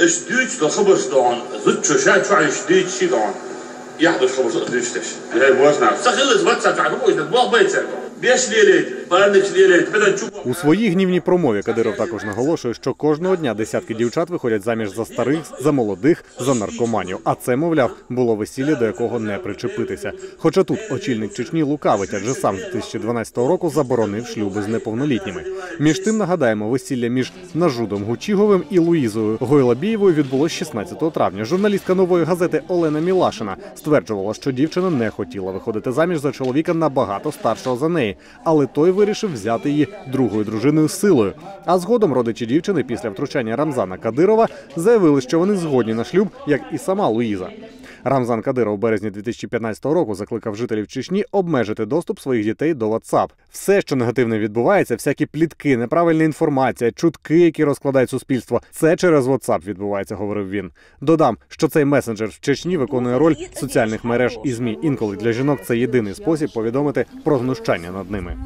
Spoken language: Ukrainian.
إيش ديج الخبر دعان زد شو شوشات شو عن اشتيتش دعان يحضر خبر ديج تش هاي بوزنا سخيل زبط ساتو عن بوزنا بوغ بيت سرقوا بيش ليه ليه У своїй гнівній промові Кадиров також наголошує, що кожного дня десятки дівчат виходять заміж за старих, за молодих, за наркоманів. А це, мовляв, було весілля, до якого не причепитися. Хоча тут очільник Чечні лукавить, адже сам 2012 року заборонив шлюби з неповнолітніми. Між тим нагадаємо, весілля між Нажудом Гучіговим і Луїзою Гойлабієвою відбулось 16 травня. Журналістка нової газети Олена Мілашина стверджувала, що дівчина не хотіла виходити заміж за чоловіка набагато старшого за неї, але той вирішив взяти її другою дружиною силою. А згодом родичі дівчини після втручання Рамзана Кадирова заявили, що вони згодні на шлюб, як і сама Луїза. Рамзан Кадиров у березні 2015 року закликав жителів Чечні обмежити доступ своїх дітей до WhatsApp. Все, що негативне відбувається, всякі плітки, неправильна інформація, чутки, які розкладають суспільство, це через WhatsApp відбувається, говорив він. Додам, що цей месенджер в Чечні виконує роль соціальних мереж і змі. Інколи для жінок це єдиний спосіб повідомити про знущання над ними.